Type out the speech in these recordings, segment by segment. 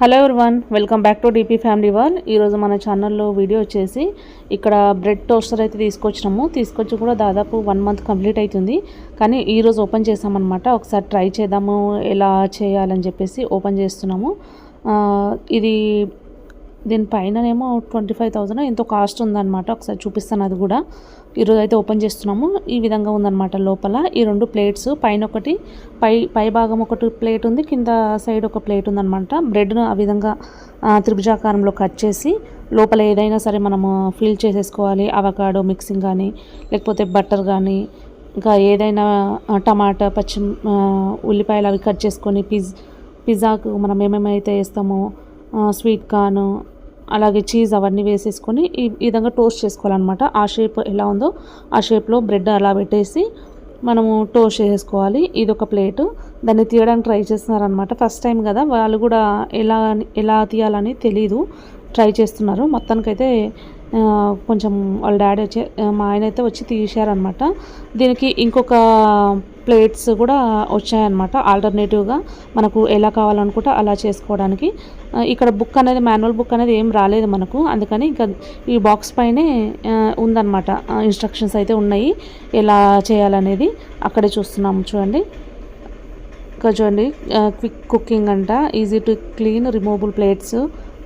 Hello everyone welcome back to DP family wall ఈరోజు మన ఛానల్లో వీడియో వచ్చేసి ఇక్కడ బ్రెడ్ టోస్టర్ అయితే తీసుకొచ్చినాము. తీసుకొచ్చి కూడా దాదాపు వన్ మంత్ కంప్లీట్ అవుతుంది కానీ ఈరోజు ఓపెన్ చేసామన్నమాట. ఒకసారి ట్రై చేద్దాము ఎలా చేయాలని చెప్పేసి ఓపెన్ చేస్తున్నాము. ఇది దీనిపైననేమో ట్వంటీ ఫైవ్ థౌజండ్ ఎంతో కాస్ట్ ఉందన్నమాట. ఒకసారి చూపిస్తాను అది కూడా. ఈరోజు అయితే ఓపెన్ చేస్తున్నాము. ఈ విధంగా ఉందన్నమాట లోపల. ఈ రెండు ప్లేట్స్ పైన ఒకటి పై పై భాగం ఒకటి ప్లేట్ ఉంది కింద సైడ్ ఒక ప్లేట్ ఉందన్నమాట. బ్రెడ్ను ఆ విధంగా త్రిభుజాకారంలో కట్ చేసి లోపల ఏదైనా సరే మనము ఫిల్ చేసేసుకోవాలి. అవకాడో మిక్సింగ్ కానీ లేకపోతే బటర్ కానీ ఇంకా ఏదైనా టమాటా పచ్చి ఉల్లిపాయలు అవి కట్ చేసుకొని పిజ్ పిజ్జాకు మనం ఏమేమైతే వేస్తామో స్వీట్ కార్న్ అలాగే చీజ్ అవన్నీ వేసేసుకొని ఈ విధంగా టోస్ట్ చేసుకోవాలన్నమాట. ఆ షేప్ ఎలా ఉందో ఆ షేప్లో బ్రెడ్ అలా పెట్టేసి మనము టోస్ట్ చేసుకోవాలి. ఇది ఒక ప్లేటు. దాన్ని తీయడానికి ట్రై చేస్తున్నారనమాట ఫస్ట్ టైం కదా వాళ్ళు కూడా ఎలా ఎలా తీయాలని తెలీదు. ట్రై చేస్తున్నారు. మొత్తానికైతే కొంచెం వాళ్ళ డాడీ వచ్చి మా ఆయన అయితే వచ్చి తీశారనమాట దీనికి ఇంకొక ప్లేట్స్ కూడా వచ్చాయన్నమాట ఆల్టర్నేటివ్గా మనకు ఎలా కావాలనుకుంటే అలా చేసుకోవడానికి. ఇక్కడ బుక్ అనేది మాన్యువల్ బుక్ అనేది ఏం రాలేదు మనకు అందుకని ఇంకా ఈ బాక్స్ పైనే ఉందన్నమాట. ఇన్స్ట్రక్షన్స్ అయితే ఉన్నాయి ఎలా చేయాలనేది అక్కడే చూస్తున్నాము చూడండి. ఇంకా చూడండి క్విక్ కుకింగ్ అంట easy to clean removable plates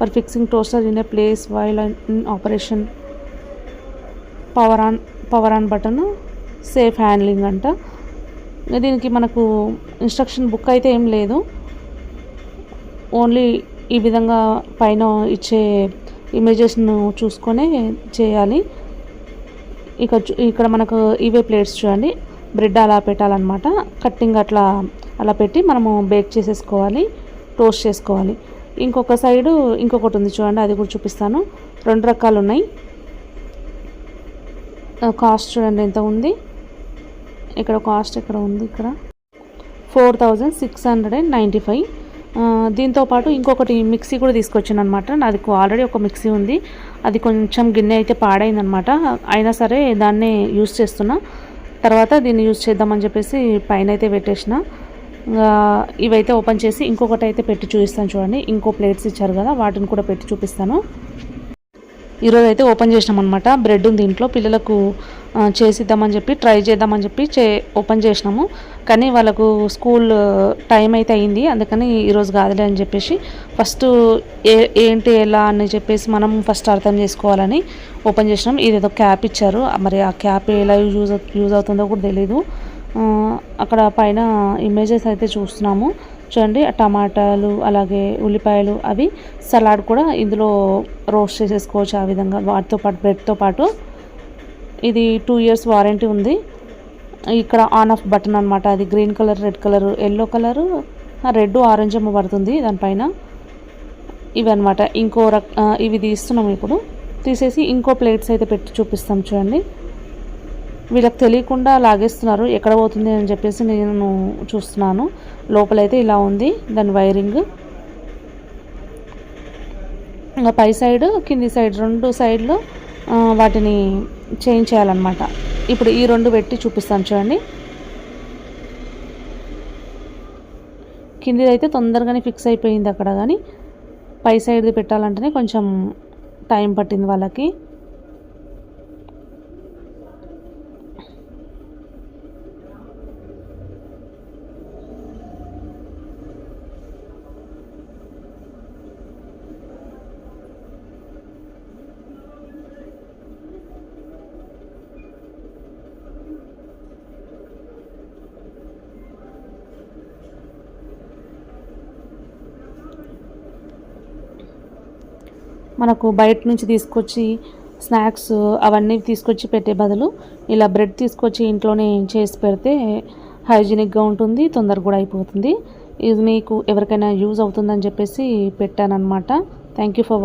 for fixing toaster in a place while in operation power on power on button safe handling అంట. దీనికి మనకు ఇన్స్ట్రక్షన్ బుక్ అయితే ఏం లేదు. ఓన్లీ ఈ విధంగా పైన ఇచ్చే ఇమేజెస్ను చూసుకొనే చేయాలి. ఇక ఇక్కడ మనకు ఇవే ప్లేట్స్ చూడండి. బ్రెడ్ అలా పెట్టాలన్నమాట. కట్టింగ్ అట్లా అలా పెట్టి మనము బేక్ చేసేసుకోవాలి. టోస్ట్ చేసుకోవాలి. ఇంకొక సైడు ఇంకొకటి ఉంది చూడండి అది కూడా చూపిస్తాను. రెండు రకాలు ఉన్నాయి. కాస్ట్ చూడండి ఎంత ఉంది. ఇక్కడ కాస్ట్ ఇక్కడ ఉంది ఇక్కడ? Four thousand six hundred and ninety five దీంతో పాటు ఇంకొకటి మిక్సీ కూడా తీసుకొచ్చాను అనమాట నాది ఆల్రెడీ ఒక మిక్సీ ఉంది. అది కొంచెం గిన్నె అయితే పాడైందనమాట అయినా సరే దాన్నే యూస్ చేస్తున్నా. తర్వాత దీన్ని యూస్ చేద్దామని చెప్పేసి పైన అయితే పెట్టేసిన. ఇవైతే ఓపెన్ చేసి ఇంకొకటి అయితే పెట్టి చూపిస్తాను చూడండి. ఇంకో ప్లేట్స్ ఇచ్చారు కదా వాటిని కూడా పెట్టి చూపిస్తాను. ఈరోజు అయితే ఓపెన్ చేసినాం అనమాట బ్రెడ్ ఉంది ఇంట్లో పిల్లలకు చేసిద్దామని చెప్పి ట్రై చేద్దామని చెప్పి చే ఓపెన్ చేసినాము. కానీ వాళ్ళకు స్కూల్ టైం అయితే అయింది. అందుకని ఈరోజు కాదులే అని చెప్పేసి ఫస్ట్ ఏ ఏంటి ఎలా అని చెప్పేసి మనం ఫస్ట్ అర్థం చేసుకోవాలని ఓపెన్ చేసినాం. ఇది ఏదో క్యాప్ ఇచ్చారు. మరి ఆ క్యాప్ ఎలా యూజ్ యూజ్ అవుతుందో కూడా తెలీదు. అక్కడ పైన ఇమేజెస్ అయితే చూస్తున్నాము. చూడండి టమాటాలు అలాగే ఉల్లిపాయలు అవి సలాడ్ కూడా ఇందులో రోస్ట్ చేసేసుకోవచ్చు ఆ విధంగా. వాటితో పాటు బ్రెడ్తో పాటు. ఇది టూ ఇయర్స్ వారంటీ ఉంది. ఇక్కడ ఆన్ ఆఫ్ బటన్ అనమాట అది green colour red colour yellow colour red orange ఏమో పడుతుంది దానిపైన. ఇవి అనమాట ఇంకో రక ఇవి తీస్తున్నాం ఇప్పుడు. తీసేసి ఇంకో ప్లేట్స్ అయితే పెట్టి చూపిస్తాం చూడండి. వీళ్ళకి తెలియకుండా లాగేస్తున్నారు. ఎక్కడ పోతుంది అని చెప్పేసి నేను చూస్తున్నాను. లోపలైతే ఇలా ఉంది. దాని వైరింగ్. ఇంకా పై సైడ్ కింది సైడ్ రెండు సైడ్లు వాటిని చేంజ్ చేయాలన్నమాట. ఇప్పుడు ఈ రెండు పెట్టి చూపిస్తాను చూడండి. కింది అయితే తొందరగానే ఫిక్స్ అయిపోయింది అక్కడ కానీ పై సైడ్ది పెట్టాలంటేనే కొంచెం టైం పట్టింది వాళ్ళకి. మనకు బయట నుంచి తీసుకొచ్చి స్నాక్స్ అవన్నీ తీసుకొచ్చి పెట్టే బదులు ఇలా బ్రెడ్ తీసుకొచ్చి ఇంట్లోనే చేసి పెడితే హైజీనిక్గా ఉంటుంది తొందరగా కూడా అయిపోతుంది. ఇది మీకు ఎవరికైనా యూజ్ అవుతుందని చెప్పేసి పెట్టానమాట థ్యాంక్ యూ ఫర్